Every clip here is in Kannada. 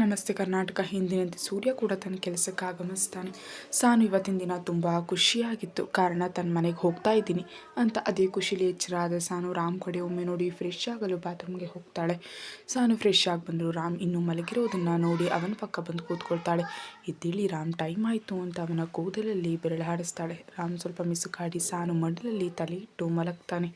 ನಮಸ್ತೆ. ಕರ್ನಾಟಕ ಹಿಂದಿನಂತೆ ಸೂರ್ಯ ಕೂಡ ತನ್ನ ಕೆಲಸಕ್ಕೆ ಆಗಮಿಸ್ತಾನೆ. ಸಾನು ಇವತ್ತಿನ ದಿನ ತುಂಬ ಖುಷಿಯಾಗಿತ್ತು. ಕಾರಣ ತನ್ನ ಮನೆಗೆ ಹೋಗ್ತಾ ಇದ್ದೀನಿ ಅಂತ ಅದೇ ಖುಷಿಲಿ ಎಚ್ಚರ ಆದ ಸಾನು ರಾಮ್ ಕಡೆ ಒಮ್ಮೆ ನೋಡಿ ಫ್ರೆಶ್ ಆಗಲು ಬಾತ್ರೂಮ್ಗೆ ಹೋಗ್ತಾಳೆ. ಸಾನು ಫ್ರೆಶ್ ಆಗಿ ಬಂದರು ರಾಮ್ ಇನ್ನೂ ಮಲಗಿರೋದನ್ನು ನೋಡಿ ಅವನ ಪಕ್ಕ ಬಂದು ಕೂತ್ಕೊಳ್ತಾಳೆ. ಎದ್ದೇಳಿ ರಾಮ್, ಟೈಮ್ ಆಯಿತು ಅಂತ ಅವನ ಕೂದಲಲ್ಲಿ ಬೆರಳಾಡಿಸ್ತಾಳೆ ರಾಮ್ ಸ್ವಲ್ಪ ಮಿಸುಕಾಡಿ ಸಾನು ಮಡಲಲ್ಲಿ ತಲೆ ಇಟ್ಟು ಮಲಗ್ತಾನೆ.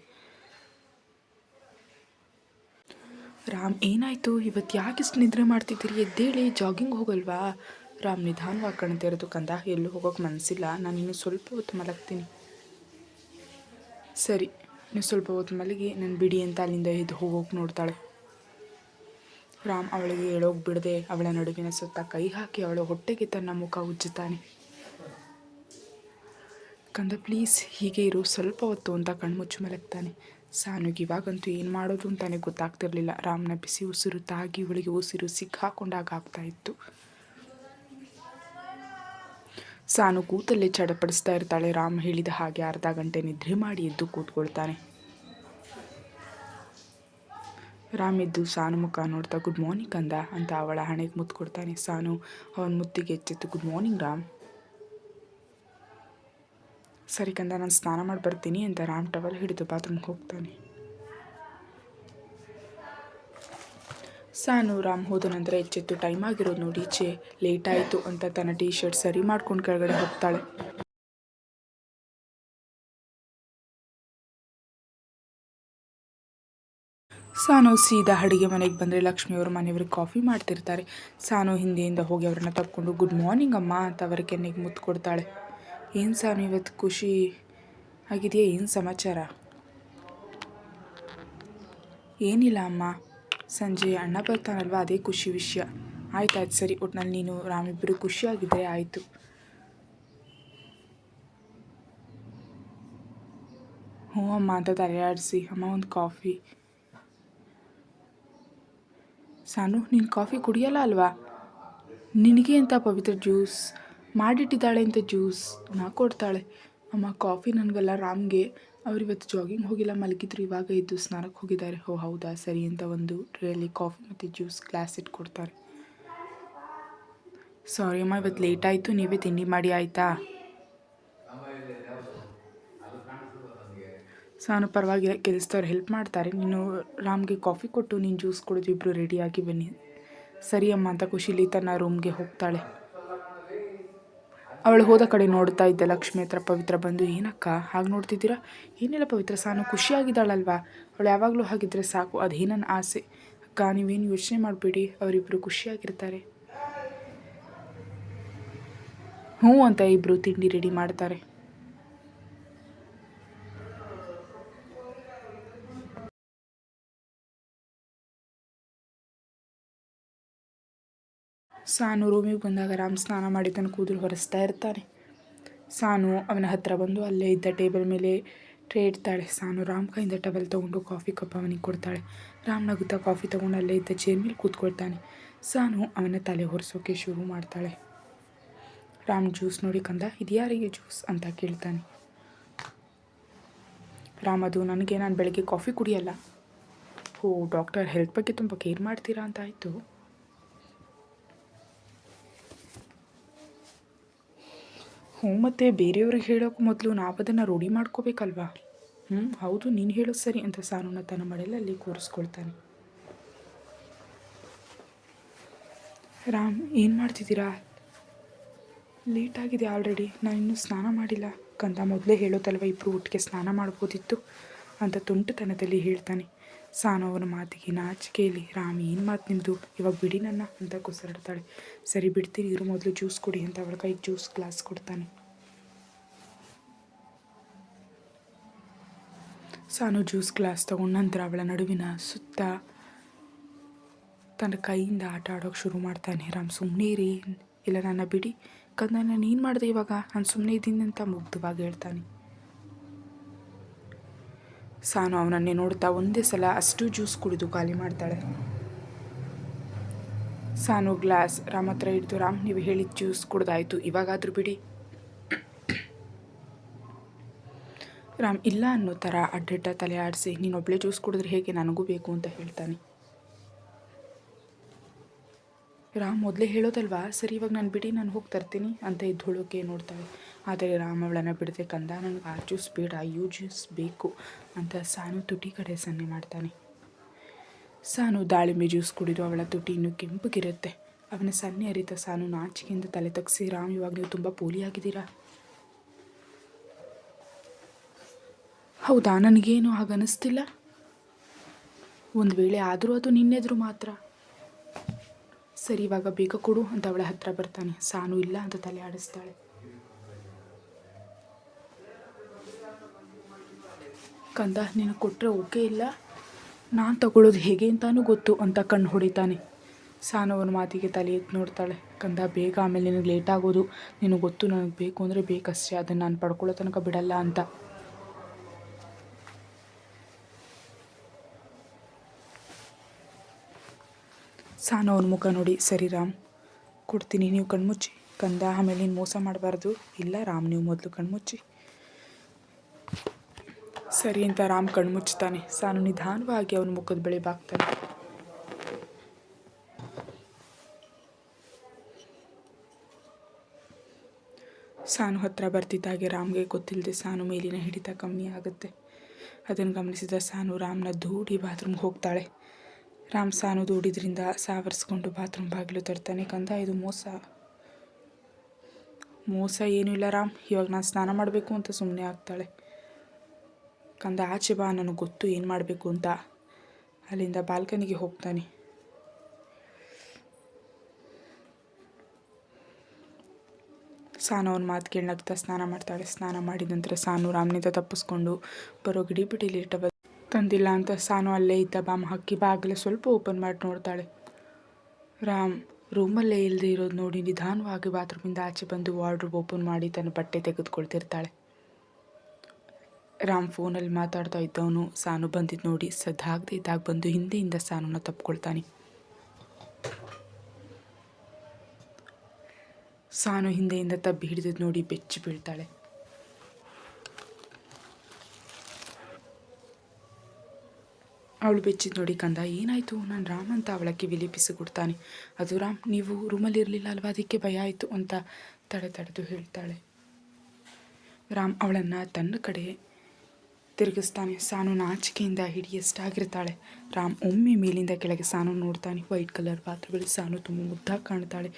ರಾಮ್, ಏನಾಯಿತು? ಇವತ್ತು ಯಾಕೆ ಇಷ್ಟು ನಿದ್ರೆ ಮಾಡ್ತಿದ್ದೀರಿ? ಎದ್ದೇಳಿ ಜಾಗಿಂಗ್ ಹೋಗಲ್ವಾ? ರಾಮ್, ನಿಧಾನವಾಗಿ ಕಣ್ ಇರೋದು ಕಂದ. ಎಲ್ಲೂ ಹೋಗೋಕೆ ಮನಸ್ಸಿಲ್ಲ ನಾನು ಇನ್ನು ಸ್ವಲ್ಪ ಹೊತ್ತು ಮಲಗ್ತೀನಿ. ಸರಿ. ನೀವು ಸ್ವಲ್ಪ ಹೊತ್ತು ಮಲಗಿ, ನಾನು ಬಿಡಿ ಅಂತ ಅಲ್ಲಿಂದ ಎದ್ದು ಹೋಗೋಕೆ ನೋಡ್ತಾಳೆ. ರಾಮ್ ಅವಳಿಗೆ ಹೇಳೋಗಿ ಬಿಡದೆ. ಅವಳ ನಡುವಿನ ಸುತ್ತ ಕೈ ಹಾಕಿ ಅವಳ ಹೊಟ್ಟೆಗೆ ತನ್ನ ಮುಖ ಉಜ್ಜುತ್ತಾನೆ. ಕಂದ ಪ್ಲೀಸ್ ಹೀಗೆ ಇರು. ಸ್ವಲ್ಪ ಹೊತ್ತು ಅಂತ ಕಣ್ಮುಚ್ಚು ಮಲಗ್ತಾನೆ. ಸಾನುಗೆ ಇವಾಗಂತೂ ಏನು ಮಾಡೋದು ಅಂತಾನೆ ಗೊತ್ತಾಗ್ತಿರಲಿಲ್ಲ. ರಾಮನ ಬಿಸಿ ಉಸಿರು ತಾಗಿ ಇವಳಿಗೆ ಉಸಿರು ಸಿಕ್ಕಾಕೊಂಡಾಗ ಆಗ್ತಾ ಇತ್ತು. ಸಾನು ಕೂತಲ್ಲೇ ಚಡಪಡಿಸ್ತಾ ಇರ್ತಾಳೆ. ರಾಮ್ ಹೇಳಿದ ಹಾಗೆ ಅರ್ಧ ಗಂಟೆ ನಿದ್ರೆ ಮಾಡಿ ಎದ್ದು ಕೂತ್ಕೊಳ್ತಾನೆ. ರಾಮ್ ಎದ್ದು ಸಾನು ಮುಖ ನೋಡ್ತಾ, ಗುಡ್ ಮಾರ್ನಿಂಗ್ ಅಂದ ಅಂತ ಅವಳ ಹಣೆಗೆ ಮುತ್ತು ಕೊಡ್ತಾನೆ ಸಾನು ಅವನ ಮುತ್ತಿಗೆ ಎಚ್ಚೆತ್ತು, ಗುಡ್ ಮಾರ್ನಿಂಗ್ ರಾಮ್. ಸರಿ ಕಂದ, ನಾನು ಸ್ನಾನ ಮಾಡಿ ಬರ್ತೀನಿ ಅಂತ ರಾಮ್ ಟವಲ್ ಹಿಡಿದು ಬಾತ್ರೂಮ್ಗೆ ಹೋಗ್ತಾನೆ. ಸಾನು ರಾಮ್ ಹೋದ ನಂತರ ಎಚ್ಚೆತ್ತು, ಟೈಮ್ ಆಗಿರೋದು ನೋಡಿ ಚೇ ಲೇಟ್ ಆಯಿತು ಅಂತ ತನ್ನ ಟೀ ಶರ್ಟ್ ಸರಿ ಮಾಡ್ಕೊಂಡು ಕೆಳಗಡೆ ಹೋಗ್ತಾಳೆ. ಸಾನು ಸೀದಾ ಅಡುಗೆ ಮನೆಗೆ ಬಂದರೆ ಲಕ್ಷ್ಮಿಯವರು ಮನೆಯವ್ರಿಗೆ ಕಾಫಿ ಮಾಡ್ತಿರ್ತಾರೆ. ಸಾನು ಹಿಂದೆಯಿಂದ ಹೋಗಿ ಅವ್ರನ್ನ ತಕ್ಕೊಂಡು, ಗುಡ್ ಮಾರ್ನಿಂಗ್ ಅಮ್ಮ ಅಂತ ಅವರ ಕೆನ್ನೆಗೆ ಮುತ್ತು ಕೊಡ್ತಾಳೆ ಏನು ಸಾನು ಇವತ್ತು ಖುಷಿ ಆಗಿದೆಯಾ? ಏನು ಸಮಾಚಾರ? ಏನಿಲ್ಲ ಅಮ್ಮ. ಸಂಜೆ ಅಣ್ಣ ಬರ್ತಾನಲ್ವ? ಅದೇ ಖುಷಿ ವಿಷಯ. ಆಯ್ತು ಆಯ್ತು, ಸರಿ. ಒಟ್ನಲ್ಲಿ ನೀನು ರಾಮಿಬ್ಬರು ಖುಷಿಯಾಗಿದ್ದರೆ ಆಯಿತು. ಹ್ಞೂ ಅಮ್ಮ, ಅಂತ ತಲೆ ಅಮ್ಮ, ಒಂದು ಕಾಫಿ. ಸಾನು, ನೀನು ಕಾಫಿ ಕುಡಿಯಲ್ಲ ಅಲ್ವಾ? ನಿನಗೆ ಅಂತ ಪವಿತ್ರ ಜ್ಯೂಸ್? ಮಾಡಿಟ್ಟಿದ್ದಾಳೆ ಅಂತ ಜ್ಯೂಸ್ ನಾ ಕೊಡ್ತಾಳೆ. ಅಮ್ಮ ಕಾಫಿ ನನಗಲ್ಲ, ರಾಮ್ಗೆ. ಅವ್ರು ಇವತ್ತು ಜಾಗಿಂಗ್ ಹೋಗಿಲ್ಲ. ಮಲಗಿದ್ರು ಇವಾಗ ಇದ್ದು ಸ್ನಾನಕ್ಕೆ ಹೋಗಿದ್ದಾರೆ. ಹೋ ಹೌದಾ? ಸರಿ ಅಂತ ಒಂದು ಟ್ರೇಲಿ ಕಾಫಿ ಮತ್ತು ಜ್ಯೂಸ್ ಗ್ಲಾಸ್ ಇಟ್ಕೊಡ್ತಾರೆ ಸಾರಿ ಅಮ್ಮ, ಇವತ್ತು ಲೇಟ್ ಆಯಿತು. ನೀವೇ ತಿಂಡಿ ಮಾಡಿ, ಆಯಿತಾ? ಸಾನು ಪರವಾಗಿಲ್ಲ, ಕೆಲಸದವ್ರು ಹೆಲ್ಪ್ ಮಾಡ್ತಾರೆ. ನೀನು ರಾಮ್ಗೆ ಕಾಫಿ ಕೊಟ್ಟು, ನೀನು ಜ್ಯೂಸ್ ಕೊಡೋದು ಇಬ್ಬರು ರೆಡಿಯಾಗಿ ಬನ್ನಿ. ಸರಿ ಅಮ್ಮ ಅಂತ ಖುಷಿಲಿ ತನ್ನ ರೂಮ್ಗೆ ಹೋಗ್ತಾಳೆ. ಅವಳು ಹೋದ ಕಡೆ ನೋಡ್ತಾ ಇದ್ದ, ಲಕ್ಷ್ಮಿ ಹತ್ರ ಪವಿತ್ರ ಬಂದು, ಏನಕ್ಕ? ಹಾಗೆ ನೋಡ್ತಿದ್ದೀರಾ? ಏನಿಲ್ಲ ಪವಿತ್ರ, ಸಾನು ಖುಷಿಯಾಗಿದ್ದಾಳಲ್ವಾ? ಅವಳು ಯಾವಾಗಲೂ ಹಾಗಿದ್ರೆ ಸಾಕು, ಅದೇ ನನ್ನ ಆಸೆ? ಅಕ್ಕ, ನೀವೇನು ಯೋಚನೆ ಮಾಡಬೇಡಿ ಅವರಿಬ್ಬರು ಖುಷಿಯಾಗಿರ್ತಾರೆ. ಹ್ಞೂ ಅಂತ ಇಬ್ಬರು ತಿಂಡಿ ರೆಡಿ ಮಾಡ್ತಾರೆ. ಸಾನು ರೂಮಿಗೆ ಬಂದಾಗ ರಾಮ್ ಸ್ನಾನ ಮಾಡಿ ತನ್ನ ಕೂದಲು ಹೊರಿಸ್ತಾ ಇರ್ತಾನೆ. ಸಾನು ಅವನ ಹತ್ರ ಬಂದು ಅಲ್ಲೇ ಇದ್ದ ಟೇಬಲ್ ಮೇಲೆ ಟ್ರೇ ಇಡ್ತಾಳೆ. ಸಾನು ರಾಮ್ ಕೈಯಿಂದ ಟಬಲ್ ತೊಗೊಂಡು ಕಾಫಿ ಕಪ್ ಅವನಿಗೆ ಕೊಡ್ತಾಳೆ. ರಾಮ್ ನಗುತ್ತಾ ಕಾಫಿ ತೊಗೊಂಡು ಅಲ್ಲೇ ಇದ್ದ ಚೇರ್ ಮೇಲೆ ಕೂತ್ಕೊಳ್ತಾನೆ. ಸಾನು ಅವನ ತಲೆ ಹೊರಿಸೋಕೆ ಶುರು ಮಾಡ್ತಾಳೆ. ರಾಮ್ ಜ್ಯೂಸ್ ನೋಡಿ ಕಂದ, ಇದು ಯಾರಿಗೆ ಜ್ಯೂಸ್? ಅಂತ ಕೇಳ್ತಾನೆ. ರಾಮ್, ಅದು ನನಗೆ, ನಾನು ಬೆಳಗ್ಗೆ ಕಾಫಿ ಕುಡಿಯಲ್ಲ. ಓ, ಡಾಕ್ಟರ್, ಹೆಲ್ತ್ ಬಗ್ಗೆ ತುಂಬ ಕೇರ್ ಮಾಡ್ತೀರಾ? ಅಂತ ಆಯಿತು. ಹ್ಞೂ ಮತ್ತು ಬೇರೆಯವ್ರಿಗೆ ಹೇಳೋಕೆ ಮೊದಲು ನಾವು ಅದನ್ನು ರೂಢಿ ಮಾಡ್ಕೋಬೇಕಲ್ವಾ? ಹ್ಞೂ ಹೌದು, ನೀನು ಹೇಳೋದು ಸರಿ ಅಂತ ಸಾನುನ ತನ್ನ ಅಲ್ಲಿ ಕೂರಿಸ್ಕೊಳ್ತಾನೆ. ರಾಮ್, ಏನು ಮಾಡ್ತಿದ್ದೀರಾ? ಲೇಟ್ ಆಗಿದೆ ಆಲ್ರೆಡಿ, ನಾನು ಇನ್ನೂ ಸ್ನಾನ ಮಾಡಿಲ್ಲ. ಕಂದ ಮೊದಲೇ ಹೇಳೋದಲ್ವ ಇಬ್ಬರು ಒಟ್ಟಿಗೆ ಸ್ನಾನ ಮಾಡ್ಬೋದಿತ್ತು ಅಂತ ತುಂಟುತನದಲ್ಲಿ ಹೇಳ್ತಾನೆ. ಸಾನು ಅವನ ಮಾತಿಗೆ ನಾಚಿಕೆಯಲ್ಲಿ ರಾಮ್, ಏನು ಮಾತು ನಿಮ್ಮದು ಇವಾಗ ಬಿಡಿ ನನ್ನ ಅಂತ ಕುಸರಾಡ್ತಾಳೆ. ಸರಿ, ಬಿಡ್ತೀನಿ, ಇರು ಮೊದಲು ಜ್ಯೂಸ್ ಕೊಡಿ ಅಂತ ಅವಳ ಕೈಗೆ ಜ್ಯೂಸ್ ಗ್ಲಾಸ್ ಕೊಡ್ತಾನೆ. ಸಾನು ಜ್ಯೂಸ್ ಗ್ಲಾಸ್ ತಗೊಂಡ ನಂತರ ಅವಳ ನಡುವಿನ ಸುತ್ತ ತನ್ನ ಕೈಯಿಂದ ಆಟ ಆಡೋಕ್ಕೆ ಶುರು ಮಾಡ್ತಾನೆ. ರಾಮ್ ಸುಮ್ಮನೆ ರೀ ಇಲ್ಲ, ನನ್ನ ಬಿಡಿ. ಕಂದ ನಾನು ಏನು ಮಾಡಿದೆ ಇವಾಗ? ನಾನು ಸುಮ್ಮನೆ ಇದ್ದೀನಿ ಅಂತ ಮುಗ್ಧವಾಗಿ ಹೇಳ್ತಾನೆ. ಸಾನು ಅವನನ್ನೇ ನೋಡ್ತಾ ಒಂದೇ ಸಲ ಅಷ್ಟು ಜ್ಯೂಸ್ ಕುಡಿದು ಖಾಲಿ ಮಾಡ್ತಾಳೆ. ಸಾನು ಗ್ಲಾಸ್ ರಾಮ್ ಹತ್ರ ಹಿಡಿದು, ರಾಮ್, ನೀವು ಹೇಳಿದ ಜ್ಯೂಸ್ ಕುಡ್ದಾಯ್ತು. ಇವಾಗಾದರೂ ಬಿಡಿ. ರಾಮ್, ಇಲ್ಲ ಅನ್ನೋ ಥರ ಅಡ್ಡಡ್ಡ ತಲೆ ಆಡಿಸಿ, ನೀನು ಒಬ್ಬಳೇ ಜ್ಯೂಸ್ ಕುಡಿದ್ರೆ ಹೇಗೆ ನನಗೂ ಬೇಕು ಅಂತ ಹೇಳ್ತಾನೆ. ರಾಮ್ ಮೊದಲೇ ಹೇಳೋದಲ್ವಾ, ಸರಿ, ಇವಾಗ ನಾನು ಬಿಡಿ, ನಾನು ಹೋಗಿ ತರ್ತೀನಿ ಅಂತ ಇದ್ದೋಳೋಕೆ ನೋಡ್ತಾಳೆ. ಆದರೆ ರಾಮ್ ಅವಳನ್ನು ಬಿಡದೆ ಕಂದ ನನಗೆ ಆ ಜ್ಯೂಸ್ ಬೇಡ ಯು ಜ್ಯೂಸ್ ಬೇಕು ಅಂತ ಸಾನು ತುಟಿ ಕಡೆ ಸನ್ನೆ ಮಾಡ್ತಾನೆ. ಸಾನು ದಾಳಿಂಬೆ ಜ್ಯೂಸ್ ಕುಡಿದು ಅವಳ ತುಟಿ ಇನ್ನೂ ಕೆಂಪಗಿರುತ್ತೆ. ಅವನ ಸನ್ನೆ ಅರಿತ ಸಾನು ನಾಚಿಕೆಯಿಂದ ತಲೆ ತಗ್ಸಿ, ರಾಮ್, ಇವಾಗ ನೀವು ತುಂಬ ಪೋಲಿಯಾಗಿದ್ದೀರಾ? ಹೌದಾ? ನನಗೇನು ಹಾಗನ್ನಿಸ್ತಿಲ್ಲ. ಒಂದು ವೇಳೆ ಆದರೂ ಅದು ನಿನ್ನೆದ್ರು ಮಾತ್ರ. ಸರಿ, ಇವಾಗ ಬೇಗ ಕೊಡು ಅಂತ ಅವಳ ಹತ್ರ ಬರ್ತಾನೆ. ಸಾನು ಇಲ್ಲ ಅಂತ ತಲೆ ಆಡಿಸ್ತಾಳೆ. ಕಂದ ನೀನು ಕೊಟ್ಟರೆ ಓಕೆ ಇಲ್ಲ? ನಾನು ತಗೊಳ್ಳೋದು ಹೇಗೆ ಅಂತಾನೂ ಗೊತ್ತು ಅಂತ ಕಣ್ಣು ಹೊಡಿತಾನೆ. ಸಾನು ಅವನ ಮಾತಿಗೆ ತಲೆ ಎತ್ತಿ ನೋಡ್ತಾಳೆ. ಕಂದ, ಬೇಗ ಆಮೇಲೆ ನಿನಗೆ ಲೇಟ್ ಆಗೋದು. ನಿನಗೆ ಗೊತ್ತು ನನಗೆ ಬೇಕು ಅಂದರೆ ಬೇಕಷ್ಟೇ. ಅದನ್ನು ನಾನು ಪಡ್ಕೊಳ್ಳೋ ತನಕ ಬಿಡಲ್ಲ ಅಂತ. ಸಾನು ಅವ್ನ ಮುಖ ನೋಡಿ, ಸರಿ ರಾಮ್, ಕೊಡ್ತೀನಿ ನೀವು ಕಣ್ಮುಚ್ಚಿ. ಕಂದ ಆಮೇಲೆ, ನೀನು ಮೋಸ ಮಾಡಬಾರ್ದು. ಇಲ್ಲ ರಾಮ್, ನೀವು ಮೊದಲು ಕಣ್ಮುಚ್ಚಿ. ಸರಿ ಅಂತ ರಾಮ್ ಕಣ್ಮುಚ್ತಾನೆ ಸಾನು ನಿಧಾನವಾಗಿ ಅವನ ಮುಖದ ಬಳಿ ಬಾಗ್ತಾನೆ. ಸಾನು ಹತ್ರ ಬರ್ತಿದ್ದಾಗೆ ರಾಮ್ಗೆ ಗೊತ್ತಿಲ್ಲದೆ ಸಾನು ಮೇಲಿನ ಹಿಡಿತ ಕಮ್ಮಿ ಆಗುತ್ತೆ. ಅದನ್ನು ಗಮನಿಸಿದ ಸಾನು ರಾಮ್ನ ದೂಡಿ ಬಾತ್ರೂಮ್ಗೆ ಹೋಗ್ತಾಳೆ. ರಾಮ್ ಸಾನು ದೂಡಿದ್ರಿಂದ ಸಾವರಿಸ್ಕೊಂಡು ಬಾತ್ರೂಮ್ ಬಾಗಿಲು ತರ್ತಾನೆ ಕಂದ. ಇದು ಮೋಸ. ಮೋಸ ಏನೂ ಇಲ್ಲ ರಾಮ್. ಇವಾಗ ನಾನು ಸ್ನಾನ ಮಾಡಬೇಕು ಅಂತ ಸುಮ್ಮನೆ ಆಗ್ತಾಳೆ. ಕಂದ, ಆಚೆ ಬಾ, ನನಗೆ ಗೊತ್ತು ಏನು ಮಾಡಬೇಕು ಅಂತ. ಅಲ್ಲಿಂದ ಬಾಲ್ಕನಿಗೆ ಹೋಗ್ತಾನೆ. ಸಾನು ಅವ್ನ ಮಾತು ಸ್ನಾನ ಮಾಡ್ತಾಳೆ. ಸ್ನಾನ ಮಾಡಿದ ನಂತರ ಸಾನು ರಾಮ್ನಿಂದ ತಪ್ಪಿಸ್ಕೊಂಡು ಬರೋ ಗಿಡಿಬಿಡಿಲಿ ಇಟ್ಟ ತಂದಿಲ್ಲ ಅಂತ ಸಾನು ಅಲ್ಲೇ ಇದ್ದ ಬಾಮ್ ಹಕ್ಕಿ ಬಾಗಿಲು ಸ್ವಲ್ಪ ಓಪನ್ ಮಾಡಿ ನೋಡ್ತಾಳೆ. ರಾಮ್, ರೂಮಲ್ಲೇ ಇಲ್ಲದೆ ಇರೋದು ನೋಡಿ ನಿಧಾನವಾಗಿ ಬಾತ್ರೂಮಿಂದ ಆಚೆ ಬಂದು ವಾರ್ಡ್ರೋಬ್ ಓಪನ್ ಮಾಡಿ ತನ್ನ ಬಟ್ಟೆ ತೆಗೆದುಕೊಳ್ತಿರ್ತಾಳೆ. ರಾಮ್ ಫೋನಲ್ಲಿ ಮಾತಾಡ್ತಾ ಇದ್ದವನು ಸಾನು ಬಂದಿದ್ದು ನೋಡಿ ಸದ್ದಾಗದೆ ಇದ್ದಾಗ ಬಂದು ಹಿಂದೆಯಿಂದ ಸಾನುನ ತಪ್ಕೊಳ್ತಾನೆ. ಸಾನು ಹಿಂದೆಯಿಂದ ತಬ್ಬಿ ಹಿಡಿದಿದ್ದು ನೋಡಿ ಬೆಚ್ಚಿ ಬೀಳ್ತಾಳೆ. ಅವಳು ಬೆಚ್ಚಿದ ನೋಡಿ ಕಂದ, ಏನಾಯಿತು? ನಾನು ರಾಮ್ ಅಂತ ಅವಳ ಕಿವಿಲಿ ಕೊಡ್ತಾನೆ. ಅದು ರಾಮ್, ನೀವು ರೂಮಲ್ಲಿ ಇರಲಿಲ್ಲ ಅಲ್ವಾ? ಅದಕ್ಕೆ ಭಯ ಆಯಿತು ಅಂತ ತಡೆ ತಡೆದು ಹೇಳ್ತಾಳೆ. ರಾಮ್ ಅವಳನ್ನು ತನ್ನ ಕಡೆ ತಿರುಗಿಸ್ತಾನೆ. ಸಾನು ನಾಚಿಕೆಯಿಂದ ಹಿಡಿಯಷ್ಟಾಗಿರ್ತಾಳೆ ರಾಮ್ ಒಮ್ಮೆ ಮೇಲಿಂದ ಕೆಳಗೆ ಸಾನು ನೋಡ್ತಾನೆ. ವೈಟ್ ಕಲರ್ ಪಾತ್ರಗಳು ಸಾನು ತುಂಬ ಮುದ್ದಾಗಿ ಕಾಣ್ತಾಳೆ.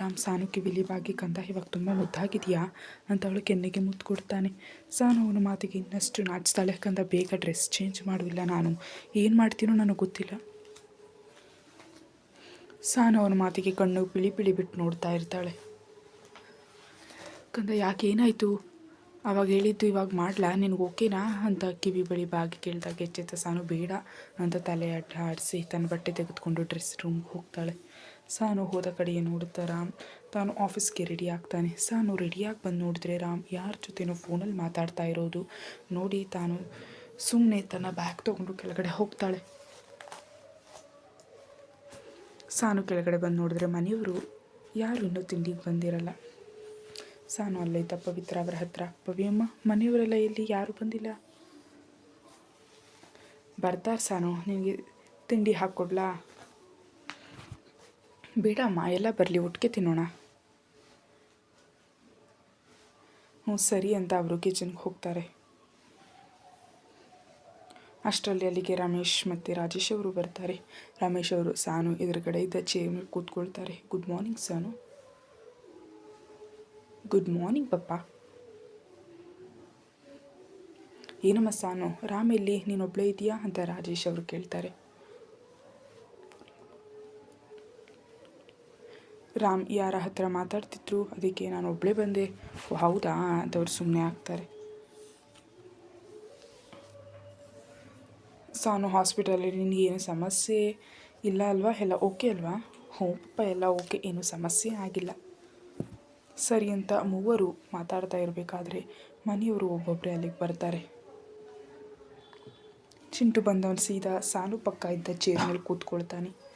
ರಾಮ್, ಸಾನು ಕಿವಿಲಿ ಬಾಗಿ ಕಂದ, ಇವಾಗ ತುಂಬ ಮುದ್ದಾಗಿದೆಯಾ? ಅಂತ ಅವಳು ಕೆನ್ನೆಗೆ ಮುದ್ದು ಕೊಡ್ತಾನೆ. ಸಾನು ಅವನ ಮಾತಿಗೆ ಇನ್ನಷ್ಟು ನಾಚ್ತಾಳೆ ಕಂದ, ಬೇಗ ಡ್ರೆಸ್ ಚೇಂಜ್ ಮಾಡುವಿಲ್ಲ ನಾನು. ಏನು ಮಾಡ್ತೀನೋ ನನಗೆ ಗೊತ್ತಿಲ್ಲ. ಸಾನು ಅವನ ಮಾತಿಗೆ ಕಣ್ಣು ಪಿಳಿ ಪಿಳಿ ಬಿಟ್ಟು ನೋಡ್ತಾ ಇರ್ತಾಳೆ. ಕಂದ, ಯಾಕೆ ಏನಾಯಿತು? ಅವಾಗ ಹೇಳಿದ್ದು, ಇವಾಗ ಮಾಡ್ಲಾ? ನಿನಗೆ ಓಕೆನಾ? ಅಂತ ಕಿವಿ ಬಳಿ ಬಾಗಿ ಕೇಳಿದಾಗ, ಎಚ್ಚೆತ್ತ ಸಾನು, ಬೇಡ ಅಂತ ತಲೆ ಅಡ್ಡ ಆಡಿಸಿ ತನ್ನ ಬಟ್ಟೆ ತೆಗೆದುಕೊಂಡು ಡ್ರೆಸ್ ರೂಮ್ಗೆ ಹೋಗ್ತಾಳೆ. ಸಾನು ಹೋದ ಕಡೆಯೇ ನೋಡುತ್ತಾ, ರಾಮ್, ತಾನು ಆಫೀಸ್ಗೆ ರೆಡಿ ಆಗ್ತಾನೆ. ಸಾನು ರೆಡಿಯಾಗಿ ಬಂದು ನೋಡಿದ್ರೆ ರಾಮ್ ಯಾರ ಜೊತೆನೋ ಫೋನಲ್ಲಿ ಮಾತಾಡ್ತಾ ಇರೋದು ನೋಡಿ ತಾನು ಸುಮ್ಮನೆ ತನ್ನ ಬ್ಯಾಗ್ ತೊಗೊಂಡು ಕೆಳಗಡೆ ಹೋಗ್ತಾಳೆ. ಸಾನು ಕೆಳಗಡೆ ಬಂದು ನೋಡಿದ್ರೆ ಮನೆಯವರು ಯಾರು ಇನ್ನೂ ತಿಂಡಿಗೆ ಬಂದಿರಲ್ಲ. ಸಾನು ಅಲ್ಲೈತ ಪವಿತ್ರ ಅವರ ಹತ್ರ. ಪವಿಯಮ್ಮ ಮನೆಯವರೆಲ್ಲ ಎಲ್ಲಿ ಯಾರು ಬಂದಿಲ್ಲ. ಬರ್ತಾರೆ ಸಾನು, ನಿನಗೆ ತಿಂಡಿ ಹಾಕ್ಕೊಡ್ಲಾ ಬೇಡಮ್ಮ, ಎಲ್ಲ ಬರಲಿ, ಒಟ್ಟಿಗೆ ತಿನ್ನೋಣ. ಹ್ಞೂ, ಸರಿ ಅಂತ ಅವರು ಕಿಚನ್ಗೆ ಹೋಗ್ತಾರೆ. ಅಷ್ಟರಲ್ಲಿ ಅಲ್ಲಿಗೆ ರಮೇಶ್ ಮತ್ತು ರಾಜೇಶ್ ಅವರು ಬರ್ತಾರೆ. ರಮೇಶ್ ಅವರು ಸಾನು ಎದುರುಗಡೆ ಇದ್ದ ಚೇರ್ ಮೇಲೆ ಕೂತ್ಕೊಳ್ತಾರೆ. Good morning Sanu. Good morning ಪಪ್ಪ. ಏನಮ್ಮ ಸಾನು ರಾಮ್ ಎಲ್ಲಿ ನೀನೊಬ್ಬಳೇ ಇದೆಯಾ ಅಂತ ರಾಜೇಶ್ ಅವರು ಕೇಳ್ತಾರೆ. ರಾಮ್ ಯಾರ ಹತ್ರ ಮಾತಾಡ್ತಿದ್ರು, ಅದಕ್ಕೆ ನಾನು ಒಬ್ಬಳೇ ಬಂದೆ. ಓ, ಹೌದಾ? ಅಂತ ಅವ್ರು ಸುಮ್ಮನೆ ಆಗ್ತಾರೆ. ಸಾನು ಹಾಸ್ಪಿಟಲಲ್ಲಿ, ನಿನಗೆ ಏನು ಸಮಸ್ಯೆ ಇಲ್ಲ ಅಲ್ವಾ? ಎಲ್ಲ ಓಕೆ ಅಲ್ವಾ? ಹ್ಞೂ ಪಪ್ಪ, ಎಲ್ಲ ಓಕೆ. ಏನು ಸಮಸ್ಯೆ ಆಗಿಲ್ಲ. ಸರಿ ಅಂತ ಮೂವರು ಮಾತಾಡ್ತಾ ಇರಬೇಕಾದ್ರೆ ಮನೆಯವರು ಒಬ್ಬೊಬ್ಬರೇ ಅಲ್ಲಿಗೆ ಬರ್ತಾರೆ. ಚಿಂಟು ಬಂದವನು ಸೀದಾ ಸಾಲು ಪಕ್ಕ ಇದ್ದ ಚೇರ್ ಮೇಲೆ ಕೂತ್ಕೊಳ್ತಾನೆ.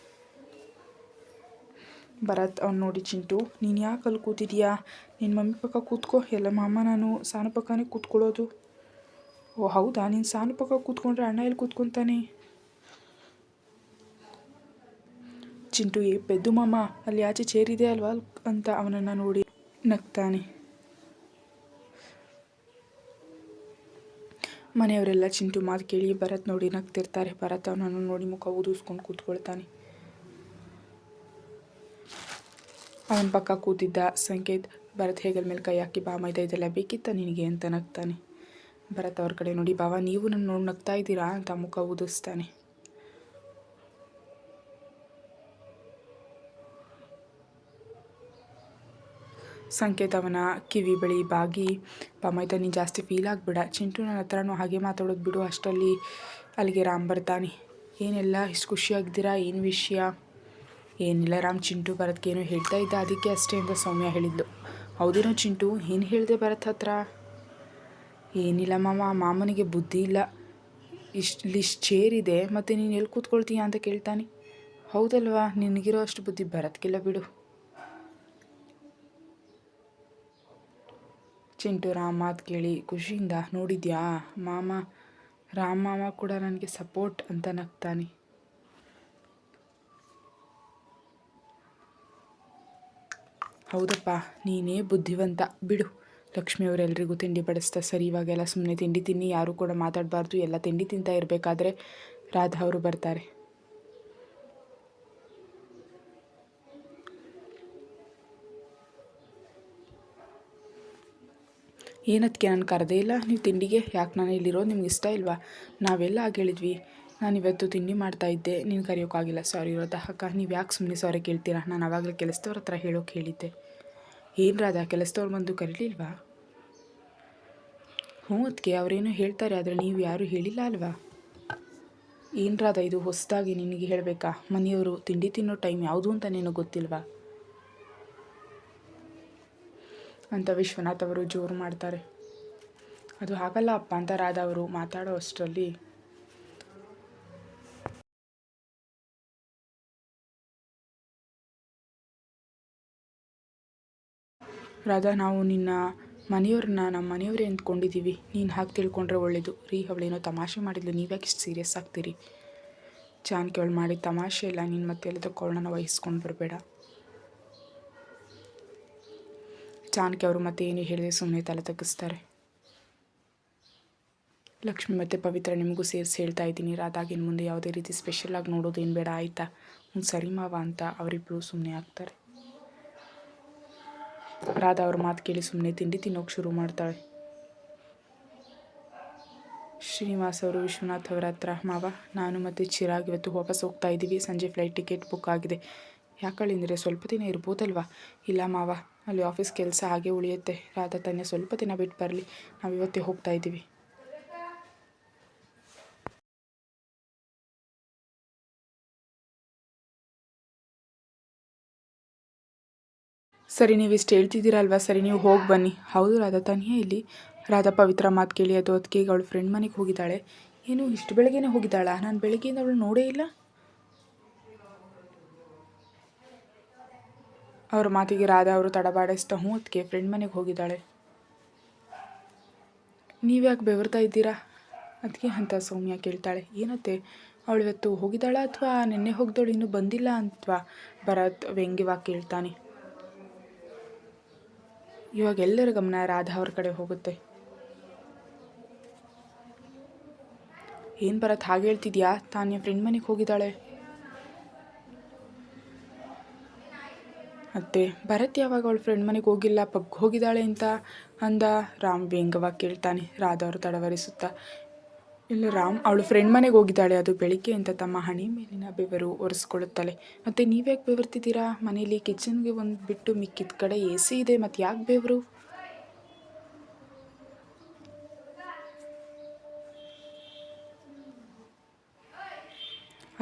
ಭರತ್ ಅವ್ನು ನೋಡಿ, ಚಿಂಟು, ನೀನು ಯಾಕೆ ಅಲ್ಲಿ ಕೂತಿದ್ಯಾ? ನಿನ್ನ ಮಮ್ಮಿ ಪಕ್ಕ ಕೂತ್ಕೋ, ಎಲ್ಲ ಮಾಮ ನಾನು ಸಾನು ಪಕ್ಕನೇ ಕೂತ್ಕೊಳ್ಳೋದು. ಓ, ಹೌದಾ? ನೀನು ಸಾನು ಪಕ್ಕ ಕೂತ್ಕೊಂಡ್ರೆ ಅಣ್ಣ ಎಲ್ಲಿ ಕೂತ್ಕೊತಾನೆ? ಚಿಂಟು, ಏ, ಪೆದ್ದು ಮಾಮ, ಅಲ್ಲಿ ಆಚೆ ಇದೆ ಅಲ್ವಾ? ಅಂತ ಅವನನ್ನು ನೋಡಿ ನಗ್ತಾನೆ. ಮನೆಯವರೆಲ್ಲ ಚಿಂಟು ಮಾತು ಕೇಳಿ ಭರತ್ ನೋಡಿ ನಗ್ತಿರ್ತಾರೆ. ಭರತ್ ಅವನನ್ನು ನೋಡಿ ಮುಖ ಊದಿಸ್ಕೊಂಡು ಕೂತ್ಕೊಳ್ತಾನೆ. ಅವನ ಪಕ್ಕ ಕೂತಿದ್ದ ಸಂಕೇತ್, ಭರತ್ ಹೇಗಲ್ ಮೇಲೆ ಕೈ ಹಾಕಿ, ಬಾ ಮೈದ, ಇದೆಲ್ಲ ಬೇಕಿತ್ತ ನಿನಗೆ? ಅಂತ ನಗ್ತಾನೆ. ಭರತ್ ಅವ್ರ ಕಡೆ ನೋಡಿ, ಬಾವ, ನೀವು ನನ್ನ ನೋಡಿ ನಗ್ತಾ ಇದ್ದೀರಾ? ಅಂತ ಮುಖ ಊದಿಸ್ತಾನೆ ಸಂಕೇತ್ ಅವನ ಕಿವಿ ಬಳಿ ಬಾಗಿ ಪಮೈತ ನೀನು ಜಾಸ್ತಿ ಫೀಲ್ ಆಗಿಬಿಡ, ಚಿಂಟು ನನ್ನ ಹತ್ರನೂ ಹಾಗೆ ಮಾತಾಡೋದು ಬಿಡು ಅಷ್ಟರಲ್ಲಿ ಅಲ್ಲಿಗೆ ರಾಮ್ ಬರ್ತಾನೆ. ಏನೆಲ್ಲ, ಇಷ್ಟು ಖುಷಿಯಾಗಿದ್ದೀರಾ, ಏನು ವಿಷಯ? ಏನಿಲ್ಲ ರಾಮ್, ಚಿಂಟು ಭರತ್ಗೇನೋ ಹೇಳ್ತಾ ಇದ್ದ, ಅದಕ್ಕೆ ಅಷ್ಟೇ ಅಂತ ಸೌಮ್ಯ ಹೇಳಿದ್ಲು ಹೌದೇನೋ ಚಿಂಟು, ಏನು ಹೇಳಿದೆ ಭರತ್ ಹತ್ರ? ಏನಿಲ್ಲ ಮಾಮ, ಮಾಮನಿಗೆ ಬುದ್ಧಿ ಇಲ್ಲ. ಇಷ್ಟು ಇಷ್ಟು ಚೇರ್ ಇದೆ, ಮತ್ತು ನೀನು ಎಲ್ಲಿ ಕೂತ್ಕೊಳ್ತೀಯಾ ಅಂತ ಕೇಳ್ತಾನೆ. ಹೌದಲ್ವಾ, ನಿನಗಿರೋ ಅಷ್ಟು ಬುದ್ಧಿ ಭರತ್ಗಿಲ್ಲ ಬಿಡು. ಚಿಂಟು ರಾಮ್ ಮಾತು ಕೇಳಿ ಖುಷಿಯಿಂದ, ನೋಡಿದ್ಯಾ? ಮಾಮ, ರಾಮ್ ಮಾಮ ಕೂಡ ನನಗೆ ಸಪೋರ್ಟ್ ಅಂತ ನಗ್ತಾನೆ. ಹೌದಪ್ಪ, ನೀನೇ ಬುದ್ಧಿವಂತ. ಬಿಡು ಲಕ್ಷ್ಮಿಯವರೆಲ್ಲರಿಗೂ ತಿಂಡಿ ಬಡಿಸ್ತಾ ಸರಿ, ಇವಾಗೆಲ್ಲ ಸುಮ್ಮನೆ ತಿಂಡಿ ತಿನ್ನಿ, ಯಾರೂ ಕೂಡ ಮಾತಾಡಬಾರ್ದು, ಎಲ್ಲ ತಿಂಡಿ ತಿಂತಾ ಇರಬೇಕಾದ್ರೆ ರಾಧಾ ಅವರು ಬರ್ತಾರೆ. ಏನದಕ್ಕೆ ನಾನು ಕರೆದೇ ಇಲ್ಲ. ನೀವು ತಿಂಡಿಗೆ, ಯಾಕೆ ನಾನು ಇಲ್ಲಿರೋದು ನಿಮ್ಗೆ ಇಷ್ಟ ಇಲ್ವಾ? ನಾವೆಲ್ಲ ಆಗ ಹೇಳಿದ್ವಿ ನಾನು ಇವತ್ತು ತಿಂಡಿ ಮಾಡ್ತಾ ಇದ್ದೆ. ನೀನು ಕರೆಯೋಕ್ಕಾಗಿಲ್ಲ ಸಾರಿ ಇರೋದ. ಅಕ್ಕ, ನೀವು ಯಾಕೆ ಸುಮ್ಮನೆ ಸಾರಿ ಕೇಳ್ತೀರಾ? ನಾನು ಆವಾಗಲೇ ಕೆಲಸದವ್ರ ಹತ್ರ ಹೇಳೋಕೆ ಹೇಳಿದ್ದೆ ಏನು ರಾಧಾ, ಕೆಲಸದವ್ರು ಬಂದು ಕರೀಲಿಲ್ವಾ? ಹ್ಞೂ ಅದಕ್ಕೆ ಅವರೇನು ಹೇಳ್ತಾರೆ, ಆದರೆ ನೀವು ಯಾರೂ ಹೇಳಿಲ್ಲ ಅಲ್ವಾ? ಏನು ರಾಧಾ, ಇದು ಹೊಸದಾಗಿ ನಿನಗೆ ಹೇಳಬೇಕಾ? ಮನೆಯವರು ತಿಂಡಿ ತಿನ್ನೋ ಟೈಮ್ ಯಾವುದು ಅಂತ ನಿನಗೆ ಗೊತ್ತಿಲ್ವಾ? ಅಂತ ವಿಶ್ವನಾಥ್ ಅವರು ಜೋರು ಮಾಡ್ತಾರೆ. ಅದು ಹಾಗಲ್ಲ ಅಪ್ಪ ಅಂತ ರಾಧಾ ಅವರು ಮಾತಾಡೋ ಅಷ್ಟರಲ್ಲಿ. ರಾಧಾ, ನಾವು ನಿನ್ನ ಮನೆಯವ್ರನ್ನ ನಮ್ಮ ಮನೆಯವರೇ ಅಂದ್ಕೊಂಡಿದ್ದೀವಿ. ನೀನು ಹಾಗೆ ತಿಳ್ಕೊಂಡ್ರೆ ಒಳ್ಳೇದು. ರೀ, ಅವಳೇನೋ ತಮಾಷೆ ಮಾಡಿದ್ಲು. ನೀವ್ಯಾಕೆ ಇಷ್ಟು ಸೀರಿಯಸ್ ಆಗ್ತೀರಿ? ಜಾನ್ಕಿ ಅವಳು ಮಾಡಿದ ತಮಾಷೆ ಇಲ್ಲ ನೀನು ಮತ್ತೆ ಎಲ್ಲದಕ್ಕೂ ಅವಳನ್ನ ವಹಿಸ್ಕೊಂಡು ಬರಬೇಡ. ಜಾನಕಿ ಅವರು ಮತ್ತೆ ಏನು ಹೇಳಿದೆ ಸುಮ್ಮನೆ ತಲೆ ತಗ್ಗಿಸ್ತಾರೆ. ಲಕ್ಷ್ಮಿ ಮತ್ತು ಪವಿತ್ರ ನಿಮಗೂ ಸೇರಿಸಿ ಹೇಳ್ತಾ ಇದ್ದೀನಿ. ರಾಧಾಗಿನ ಮುಂದೆ ಯಾವುದೇ ರೀತಿ ಸ್ಪೆಷಲಾಗಿ ನೋಡೋದು ಏನು ಬೇಡ, ಆಯಿತಾ? ಹ್ಞೂ ಸರಿ ಮಾವ ಅಂತ ಅವರಿಬ್ಬರು ಸುಮ್ಮನೆ ಆಗ್ತಾರೆ. ರಾಧಾ ಅವ್ರ ಮಾತು ಕೇಳಿ ಸುಮ್ಮನೆ ತಿಂಡಿ ತಿನ್ನೋಕೆ ಶುರು ಮಾಡ್ತಾಳೆ. ಶ್ರೀನಿವಾಸ್ ಅವರು, ವಿಶ್ವನಾಥ್ ಅವರ ಹತ್ರ, ಮಾವ, ನಾನು ಮತ್ತು ಚಿರಾಗ್ ಇವತ್ತು ವಾಪಸ್ ಹೋಗ್ತಾ ಇದ್ದೀವಿ ಸಂಜೆ ಫ್ಲೈಟ್ ಟಿಕೆಟ್ ಬುಕ್ ಆಗಿದೆ. ಯಾಕಳಿಂದರೆ ಸ್ವಲ್ಪ ದಿನ ಇರ್ಬೋದಲ್ವಾ? ಇಲ್ಲ ಮಾವ. ಅಲ್ಲಿ ಆಫೀಸ್ ಕೆಲಸ ಹಾಗೆ ಉಳಿಯುತ್ತೆ. ರಾಧಾ ತಾನೇ ಸ್ವಲ್ಪ ದಿನ ಬಿಟ್ಟು ಬರಲಿ. ನಾವು ಇವತ್ತೇ ಹೋಗ್ತಾ ಇದ್ದೀವಿ. ಸರಿ, ನೀವು ಇಷ್ಟು ಹೇಳ್ತಿದ್ದೀರಲ್ವಾ ಸರಿ, ನೀವು ಹೋಗಿ ಬನ್ನಿ. ಹೌದು, ರಾಧಾ ತಾನೇ ಇಲ್ಲಿ. ರಾಧಾ ಪವಿತ್ರ ಮಾತು ಕೇಳಿ ಅದು ಅದಕ್ಕೆ ಅವಳು ಫ್ರೆಂಡ್ ಮನೆಗೆ ಹೋಗಿದ್ದಾಳೆ. ಏನು, ಇಷ್ಟು ಬೆಳಗ್ಗೆನೇ ಹೋಗಿದ್ದಾಳ? ನಾನು ಬೆಳಗ್ಗೆಯಿಂದ ಅವಳು ನೋಡೇ ಇಲ್ಲ. ಅವ್ರ ಮಾತಿಗೆ ರಾಧಾ ಅವರು ತಡಬಾಡಿಸ್ತಾ ಅದಕ್ಕೆ ಫ್ರೆಂಡ್ ಮನೆಗೆ ಹೋಗಿದ್ದಾಳೆ. ನೀವ್ಯಾಕೆ ಬೆವರ್ತಾ ಇದ್ದೀರಾ? ಅದಕ್ಕೆ ಅಂತ ಸೌಮ್ಯ ಕೇಳ್ತಾಳೆ. ಏನತ್ತೆ, ಅವಳು ಇವತ್ತು ಹೋಗಿದ್ದಾಳ ಅಥವಾ ನಿನ್ನೆ ಹೋಗ್ದೋಳು ಇನ್ನೂ ಬಂದಿಲ್ಲ ಅಂತವಾ? ಭರತ್ ವ್ಯಂಗ್ಯವಾಗಿ ಕೇಳ್ತಾನೆ. ಇವಾಗ ಎಲ್ಲರ ಗಮನ ರಾಧಾ ಅವ್ರ ಕಡೆ ಹೋಗುತ್ತೆ. ಏನು ಬರತ್ ಹಾಗೆ ಹೇಳ್ತಿದ್ಯಾ? ತಾನೇ ಫ್ರೆಂಡ್ ಮನೆಗೆ ಹೋಗಿದ್ದಾಳೆ. ಮತ್ತೆ ಭರತ್ ಯಾವಾಗ ಅವ್ಳ ಫ್ರೆಂಡ್ ಮನೆಗೆ ಹೋಗಿಲ್ಲ ಪಬ್ಗೆ ಹೋಗಿದ್ದಾಳೆ ಅಂತ ಅಂದ? ರಾಮ್ ವ್ಯಂಗ್ಯವಾಗಿ ಕೇಳ್ತಾನೆ. ರಾಧಾ ಅವರು ತಡವರಿಸುತ್ತಾ, ಇಲ್ಲ ರಾಮ್, ಅವಳು ಫ್ರೆಂಡ್ ಮನೆಗೆ ಹೋಗಿದ್ದಾಳೆ, ಅದು ಬೆಳಿಗ್ಗೆ ಅಂತ ತಮ್ಮ ಹಣಿ ಮೇಲಿನ ಬೆವರು ಒರೆಸ್ಕೊಳ್ಳುತ್ತಾಳೆ ಮತ್ತು ನೀವ್ಯಾಕೆ ಬೆವರ್ತಿದ್ದೀರಾ? ಮನೇಲಿ ಕಿಚನ್ಗೆ ಒಂದು ಬಿಟ್ಟು ಮಿಕ್ಕಿದ ಕಡೆ ಎ ಸಿ ಇದೆ, ಮತ್ತು ಯಾಕೆ ಬೆವರು?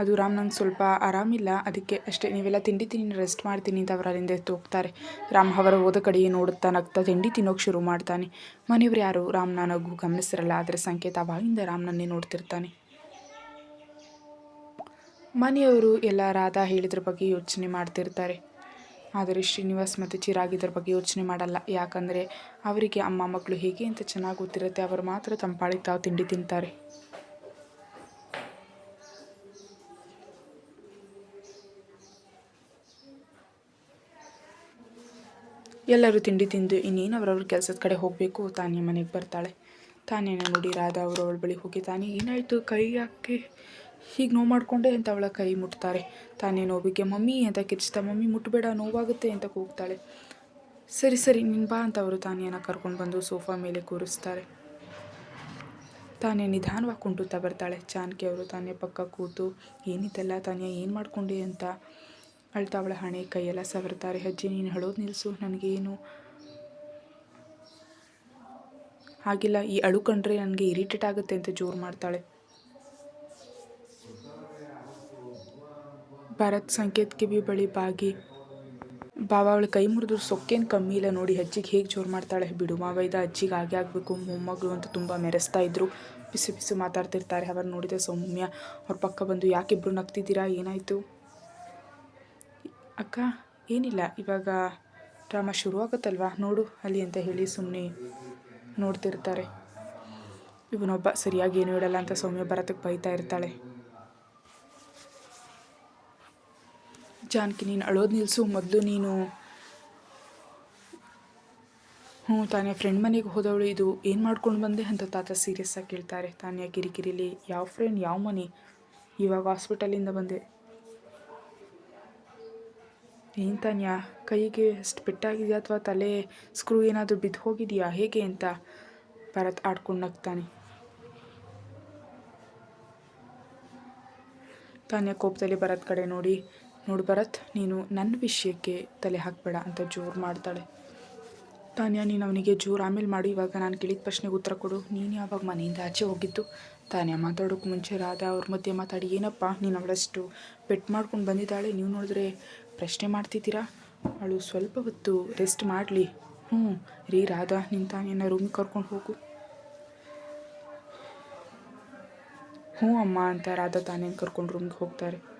ಅದು ರಾಮ್ ನಂಗೆ ಸ್ವಲ್ಪ ಆರಾಮಿಲ್ಲ ಅದಕ್ಕೆ ಅಷ್ಟೇ, ನೀವೆಲ್ಲ ತಿಂಡಿ ತಿನ್ನಿ ರೆಸ್ಟ್ ಮಾಡ್ತೀನಿ ಅಂತ ಅವರು ಅಲ್ಲಿಂದ ಹೋಗ್ತಾರೆ. ರಾಮ್ ಅವರ ಹೋದ ಕಡೆಯೇ ನೋಡುತ್ತಾ ನಗ್ತಾ ತಿಂಡಿ ತಿನ್ನೋಕೆ ಶುರು ಮಾಡ್ತಾನೆ. ಮನೆಯವರು ಯಾರು? ರಾಮ್ನ ನಗು ಗಮನಿಸಿರಲ್ಲ, ಆದರೆ ಸಂಕೇತ ಅವಾಗಿಂದ ರಾಮ್ನನ್ನೇ ನೋಡ್ತಿರ್ತಾನೆ. ಮನೆಯವರು ಎಲ್ಲ ರಾಧಾ ಹೇಳಿದ್ರ ಬಗ್ಗೆ ಯೋಚನೆ ಮಾಡ್ತಿರ್ತಾರೆ. ಆದರೆ ಶ್ರೀನಿವಾಸ್ ಮತ್ತು ಚಿರಾಗ್ ಇದ್ರ ಬಗ್ಗೆ ಯೋಚನೆ ಮಾಡಲ್ಲ. ಯಾಕಂದರೆ, ಅವರಿಗೆ ಅಮ್ಮ ಮಕ್ಕಳು ಹೇಗೆ ಅಂತ ಚೆನ್ನಾಗಿ ಗೊತ್ತಿರುತ್ತೆ. ಅವರು ಮಾತ್ರ ತಂಪಾಳಿ ತಾವು ತಿಂಡಿ ತಿಂತಾರೆ. ಎಲ್ಲರೂ ತಿಂಡಿ ತಿಂದು ಇನ್ನೇನು ಅವ್ರವ್ರ ಕೆಲಸದ ಕಡೆ ಹೋಗಬೇಕು ತಾನೇ ಮನೆಗೆ ಬರ್ತಾಳೆ. ತಾನೇನ ನೋಡಿ ರಾಧಾ ಅವರು ಅವಳ ಬಳಿ ಹೋಗಿ, ತಾನೇ, ಏನಾಯಿತು? ಕೈ ಯಾಕೆ ಹೀಗೆ ನೋವು ಮಾಡಿಕೊಂಡೆ? ಅಂತ ಅವಳ ಕೈ ಮುಟ್ತಾರೆ. ತಾನೇ ನೋವಿಗೆ, ಮಮ್ಮಿ ಅಂತ ಕಿರ್ಚ್ತಾ, ಮಮ್ಮಿ ಮುಟ್ಟಬೇಡ ನೋವಾಗುತ್ತೆ ಅಂತ ಕೂಗ್ತಾಳೆ. ಸರಿ ಸರಿ ನಿನ್ನ ಬಾ ಅಂತ ಅವರು ತಾನೇನ ಕರ್ಕೊಂಡು ಬಂದು ಸೋಫಾ ಮೇಲೆ ಕೂರಿಸ್ತಾರೆ. ತಾನೇ ನಿಧಾನವಾಗಿ ಕುಂಟುತ್ತಾ ಬರ್ತಾಳೆ. ಜಾನಕಿ ಅವರು ತಾನೇ ಪಕ್ಕ ಕೂತು, ಏನಿದೆಲ್ಲ ತಾನೇ ಏನು ಮಾಡ್ಕೊಂಡೆ? ಅಂತ ಅಳ್ತಾ ಅವಳ ಹಣೆ ಕೈಯೆಲ್ಲ ಸವರ್ತಾರೆ, ಅಜ್ಜಿ ನೀನು ಹೇಳೋದು ನಿಲ್ಲಿಸು ನನಗೇನು ಹಾಗಿಲ್ಲ, ಈ ಅಳು ಕಂಡ್ರೆ ನನಗೆ ಇರಿಟೇಟ್ ಆಗುತ್ತೆ, ಅಂತ ಜೋರು ಮಾಡ್ತಾಳೆ. ಭರತ್ ಸಂಕೇತ್ ಕಿವಿ ಬಳಿ ಬಾಗಿ, ಬಾವ, ಅವಳ ಕೈ ಮುರಿದ್ರು ಸೊಕ್ಕೇನು ಕಮ್ಮಿ ಇಲ್ಲ ನೋಡಿ, ಅಜ್ಜಿಗೆ ಹೇಗೆ ಜೋರು ಮಾಡ್ತಾಳೆ? ಬಿಡು ಮಾವ ಇದ ಅಜ್ಜಿಗೆ ಹಾಗೆ ಆಗಬೇಕು, ಮೊಮ್ಮಗಳು ಅಂತ ತುಂಬ ಮೆರೆಸ್ತಾ ಇದ್ರು. ಬಿಸಿ ಬಿಸಿ ಮಾತಾಡ್ತಿರ್ತಾರೆ ಅವ್ರು ನೋಡಿದ ಸೌಮ್ಯ, ಅವ್ರ ಪಕ್ಕ ಬಂದು ಯಾಕಿಬ್ರು ನಗ್ತಿದ್ದೀರಾ, ಏನಾಯಿತು? ಅಕ್ಕ, ಏನಿಲ್ಲ, ಇವಾಗ ಡ್ರಾಮಾ ಶುರುವಾಗುತ್ತಲ್ವಾ? ನೋಡು, ಅಲ್ಲಿ ಅಂತ ಹೇಳಿ ಸುಮ್ಮನೆ ನೋಡ್ತಿರ್ತಾರೆ. ಇವನೊಬ್ಬ ಸರಿಯಾಗಿ ಏನು ಹೇಳಲ್ಲ ಅಂತ ಸೌಮ್ಯ ಭರತಕ್ಕೆ ಬೈತಾ ಇರ್ತಾಳೆ. ಜಾನಕಿ, ನೀನು ಅಳೋದು ನಿಲ್ಲಿಸು ಮೊದಲು ನೀನು ಹ್ಞೂ, ತಾನೇ ಫ್ರೆಂಡ್ ಮನೆಗೆ ಹೋದವಳು ಇದು. ಏನು ಮಾಡ್ಕೊಂಡು ಬಂದೆ ಅಂತ ತಾತ ಸೀರಿಯಸ್ಸಾಗಿ ಕೇಳ್ತಾರೆ. ತಾನೇ ಕಿರಿಕಿರಿಲಿ, ಯಾವ ಫ್ರೆಂಡ್ ಯಾವ ಮನೆ? ಇವಾಗ ಹಾಸ್ಪಿಟಲಿಂದ ಬಂದೆ. ಏನು ತಾನ್ಯ ಕೈಗೆ ಅಷ್ಟು ಪೆಟ್ಟಾಗಿದೆಯಾ ಅಥವಾ ತಲೆ ಸ್ಕ್ರೂ ಏನಾದರೂ ಬಿದ್ದು ಹೋಗಿದೆಯಾ? ಹೇಗೆ ಅಂತ ಭರತ್ ಆಡ್ಕೊಂಡು ನಗ್ತಾನೆ. ತಾನ್ಯ ಕೋಪದಲ್ಲಿ ಭರತ್ ಕಡೆ ನೋಡಿ, ನೋಡು ಭರತ್, ನೀನು ನನ್ನ ವಿಷಯಕ್ಕೆ ತಲೆ ಹಾಕಬೇಡ ಅಂತ ಜೋರು ಮಾಡ್ತಾಳೆ. ತಾನ್ಯ, ನೀನು ಅವನಿಗೆ ಜೋರು ಆಮೇಲೆ ಮಾಡು. ಇವಾಗ ನಾನು ಕೇಳಿದ ಪ್ರಶ್ನೆಗೆ ಉತ್ತರ ಕೊಡು. ನೀನು ಯಾವಾಗ ಮನೆಯಿಂದ ಆಚೆ ಹೋಗಿದ್ದು? ತಾನ್ಯ ಮಾತಾಡೋಕ್ಕೆ ಮುಂಚೆ ರಾಧಾ ಅವ್ರ ಮಧ್ಯೆ ಮಾತಾಡಿ. ಏನಪ್ಪ, ನೀನು ಅವಳಷ್ಟು ಪೆಟ್ ಮಾಡ್ಕೊಂಡು ಬಂದಿದ್ದಾಳೆ? ನೀವು ನೋಡಿದ್ರೆ ಪ್ರಶ್ನೆ ಮಾಡ್ತಿದ್ದೀರಾ? ಅವಳು ಸ್ವಲ್ಪ ಹೊತ್ತು ರೆಸ್ಟ್ ಮಾಡಲಿ. ಹ್ಞೂ, ರೀ ರಾಧಾ ನಿನ್ನ ತಾನಿಯನ್ನ ರೂಮಿಗೆ ಕರ್ಕೊಂಡು ಹೋಗು. ಹ್ಞೂ ಅಮ್ಮ ಅಂತ ರಾಧಾ ತಾನೇನು ಕರ್ಕೊಂಡು ರೂಮ್ಗೆ ಹೋಗ್ತಾರೆ.